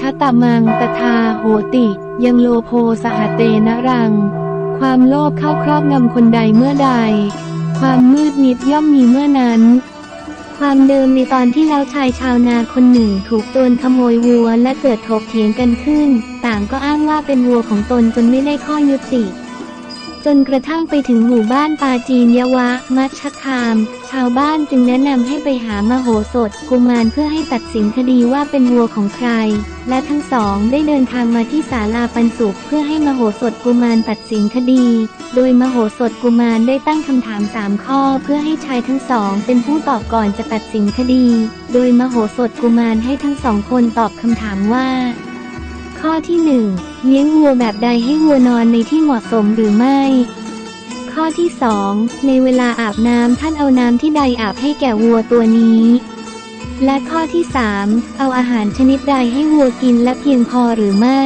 ชตมังตทาโหติ ยังโลโพสหเตนะรัง ความโลภเข้าครอบงำคนใดเมื่อใด ความมืดมิดย่อมมีเมื่อนั้น ความเดิมในตอนที่แล้วชายชาวนาคนหนึ่งถูกโจรขโมยวัวและเกิดถกเถียงกันขึ้น ต่างก็อ้างว่าเป็นวัวของตนจนไม่ได้ข้อยุติ จนกระทั่งไปถึงหมู่บ้านปาจีนยวะ มัชชคาม ชาวบ้านจึงแนะนำให้ไปหามโหสถกุมารเพื่อให้ตัดสินคดีว่าเป็นวัวของใคร และทั้งสองได้เดินทางมาที่ศาลาปันสุขเพื่อให้มโหสถกุมารตัดสินคดี โดยมโหสถกุมารได้ตั้งคำถามสามข้อ เพื่อให้ชายทั้งสอง เป็นผู้ตอบก่อนจะตัดสินคดี โดยมโหสถกุมารให้ทั้งสองคนตอบคำถามว่า ข้อที่หนึ่งเลี้ยงวัวแบบใดให้วัวนอนในที่เหมาะสมหรือไม่ ข้อที่สองในเวลาอาบน้ำท่านเอาน้ำที่ใดอาบให้แก่วัวตัวนี้ และข้อที่สามเอาอาหารชนิดใดให้วัวกินและเพียงพอหรือไม่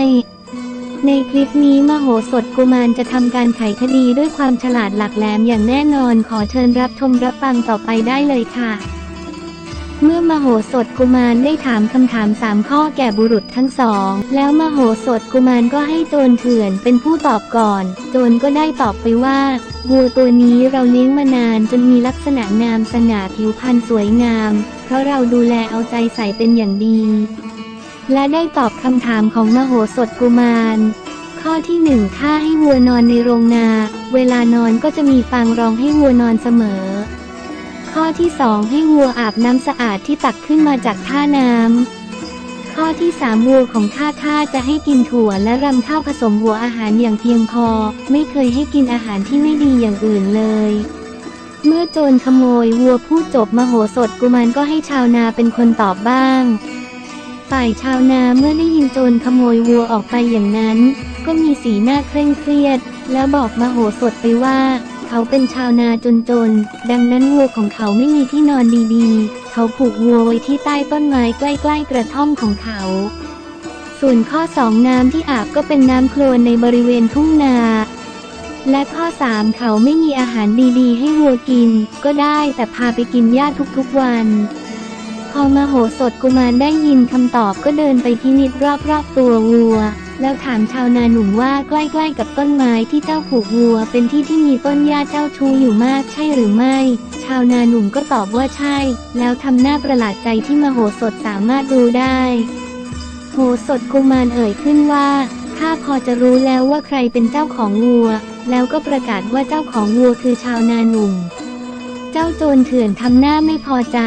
ในคลิปนี้มโหสถกุมารจะทำการไขคดีด้วยความฉลาดหลักแหลมอย่างแน่นอนขอเชิญรับชมรับฟังต่อไปได้เลยค่ะ เมื่อมโหสถกุมารได้ถามคำถามสามข้อแก่บุรุษทั้งสอง แล้วมโหสถกุมารก็ให้โจรเถื่อนเป็นผู้ตอบก่อน โจรก็ได้ตอบไปว่าวัวตัวนี้เราเลี้ยงมานานจนมีลักษณะงามสง่าผิวพรรณสวยงาม เพราะเราดูแลเอาใจใส่เป็นอย่างดี และได้ตอบคำถามของมโหสถกุมารข้อที่หนึ่งถ้าให้วัวนอนในโรงนา เวลานอนก็จะมีฟางรองให้วัวนอนเสมอ ข้อที่สองให้วัวอาบน้ำสะอาดที่ตักขึ้นมาจากท่าน้ำ ข้อที่สามวัวของข้าข้าจะให้กินถั่วและรำข้าวผสมหัวอาหารอย่างเพียงพอ ไม่เคยให้กินอาหารที่ไม่ดีอย่างอื่นเลย เมื่อโจรขโมยวัวพูดจบมโหสถกุมารก็ให้ชาวนาเป็นคนตอบบ้าง ฝ่ายชาวนาเมื่อได้ยินโจรขโมยวัวออกไปอย่างนั้น ก็มีสีหน้าเคร่งเครียด แล้วบอกมโหสถไปว่า เขาเป็นชาวนาจนๆดังนั้นวัวของเขาไม่มีที่นอนดีๆ เขาผูกวัวไว้ที่ใต้ต้นไม้ใกล้ๆกระท่อมของเขา ส่วนข้อสองน้ำที่อาบก็เป็นน้ำโคลนในบริเวณทุ่งนา และข้อสามเขาไม่มีอาหารดีๆ ให้วัวกิน ก็ได้แต่พาไปกินหญ้าทุกๆวันพอมโหสถกุมารได้ยินคำตอบก็เดินไปพินิจรอบๆตัววัว แล้วถามชาวนาหนุ่มว่าใกล้ๆกับต้นไม้ที่เจ้าผูกวัว เป็นที่ที่มีต้นหญ้าเจ้าชูอยู่มากใช่หรือไม่ ชาวนาหนุ่มก็ตอบว่าใช่ แล้วทำหน้าประหลาดใจที่มโหสถสามารถรู้ได้ โหสถกุมารเอ่ยขึ้นว่าข้าพอจะรู้แล้วว่าใครเป็นเจ้าของวัว แล้วก็ประกาศว่าเจ้าของวัวคือชาวนาหนุ่ม จ้าโจรเถื่อนทำหน้าไม่พอใจ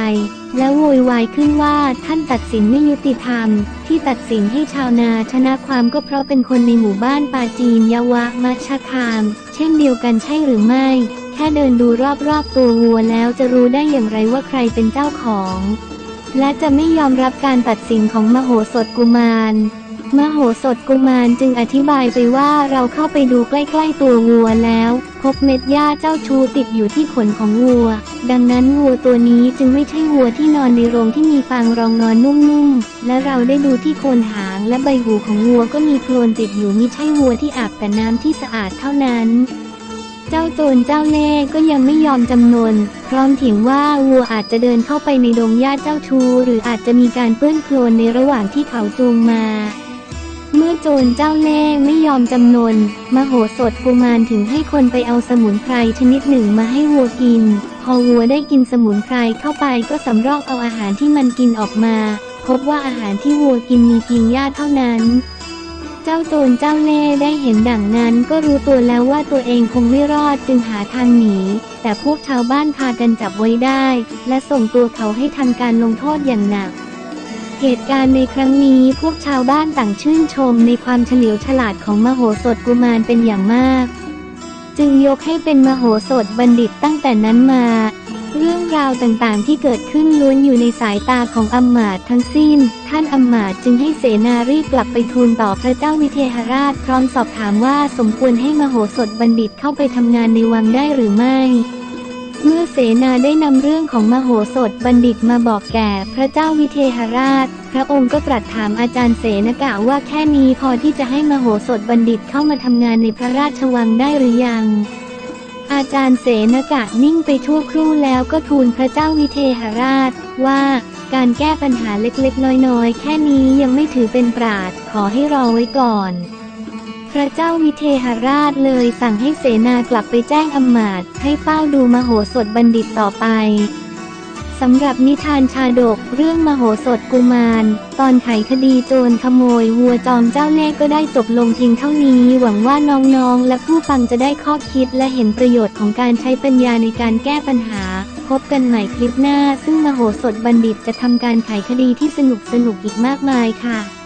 แล้วโวยวายขึ้นว่าท่านตัดสินไม่ยุติธรรม ที่ตัดสินให้ชาวนาชนะความก็เพราะเป็นคนในหมู่บ้านปาจีนยวะมัชชคาม เช่นเดียวกันใช่หรือไม่ แค่เดินดูรอบๆตัววัวแล้วจะรู้ได้อย่างไรว่าใครเป็นเจ้าของ และจะไม่ยอมรับการตัดสินของมโหสถกุมาร มโหสถกุมารจึงอธิบายไปว่าเราเข้าไปดูใกล้ๆตัววัวแล้ว พบเม็ดหญ้าเจ้าชูติดอยู่ที่ขนของวัว ดังนั้นวัวตัวนี้จึงไม่ใช่วัวที่นอนในโรงที่มีฟางรองนอนนุ่มๆ และเราได้ดูที่โคนหางและใบหูของวัวก็มีโคลนติดอยู่มิใช่วัวที่อาบแต่น้ำที่สะอาดเท่านั้นเจ้าโจรเจ้าเล่ก็ยังไม่ยอมจำนน พร้อมเถียงว่าวัวอาจจะเดินเข้าไปในดงหญ้าเจ้าชู หรืออาจจะมีการเปื้อนโคลนในระหว่างที่เขาจูงมา เมื่อโจรเจ้าเล่ห์ไม่ยอมจำนน มโหสถกุมารถึงให้คนไปเอาสมุนไพรชนิดหนึ่งมาให้วัวกิน พอวัวได้กินสมุนไพรเข้าไปก็สำรอกเอาอาหารที่มันกินออกมา พบว่าอาหารที่วัวกินมีเพียงหญ้าเท่านั้น เจ้าโจรเจ้าเล่ห์ได้เห็นดังนั้นก็รู้ตัวแล้วว่าตัวเองคงไม่รอดจึงหาทางหนี แต่พวกชาวบ้านพากันจับไว้ได้ และส่งตัวเขาให้ทางการลงโทษอย่างหนัก เหตุการณ์ในครั้งนี้พวกชาวบ้านต่างชื่นชมในความเฉลียวฉลาดของมโหสถกุมารเป็นอย่างมาก จึงยกให้เป็นมโหสถบัณฑิตตั้งแต่นั้นมา เรื่องราวต่างๆที่เกิดขึ้นล้วนอยู่ในสายตาของอำมาตทั้งสิ้น ท่านอำมาตจึงให้เสนารีบกลับไปทูลต่อพระเจ้าวิเทหราชพร้อมสอบถามว่าสมควรให้มโหสถบัณฑิตเข้าไปทำงานในวังได้หรือไม่ เมื่อเสนาได้นำเรื่องของมโหสถบัณฑิตมาบอกแก่พระเจ้าวิเทหราช พระองค์ก็ตรัสถามอาจารย์เสนกะว่าแค่นี้พอที่จะให้มโหสถบัณฑิตเข้ามาทำงานในพระราชวังได้หรือยัง อาจารย์เสนกะนิ่งไปชั่วครู่แล้วก็ทูลพระเจ้าวิเทหราชว่าการแก้ปัญหาเล็กๆ น้อยๆ แค่นี้ยังไม่ถือเป็นปราดขอให้รอไว้ก่อน พระเจ้าวิเทหราชเลยสั่งให้เสนากลับไปแจ้งอำมาตย์ให้เฝ้าดูมโหสถบัณฑิตต่อไปสำหรับนิทานชาดกเรื่องมโหสถกุมาร ตอนไขคดีโจรขโมยวัวจอมเจ้าเล่ห์ก็ได้จบลงเพียงเท่านี้ หวังว่าน้องๆ และผู้ฟังจะได้ข้อคิดและเห็นประโยชน์ของการใช้ปัญญาในการแก้ปัญหา พบกันใหม่คลิปหน้า ซึ่งมโหสถบัณฑิตจะทำการไขคดีที่สนุกสนุกอีกมากมายค่ะ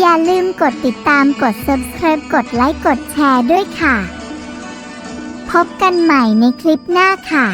อย่าลืมกดติดตามกด subscribe กดไลค์กดแชร์ด้วยค่ะ พบกันใหม่ในคลิปหน้าค่ะ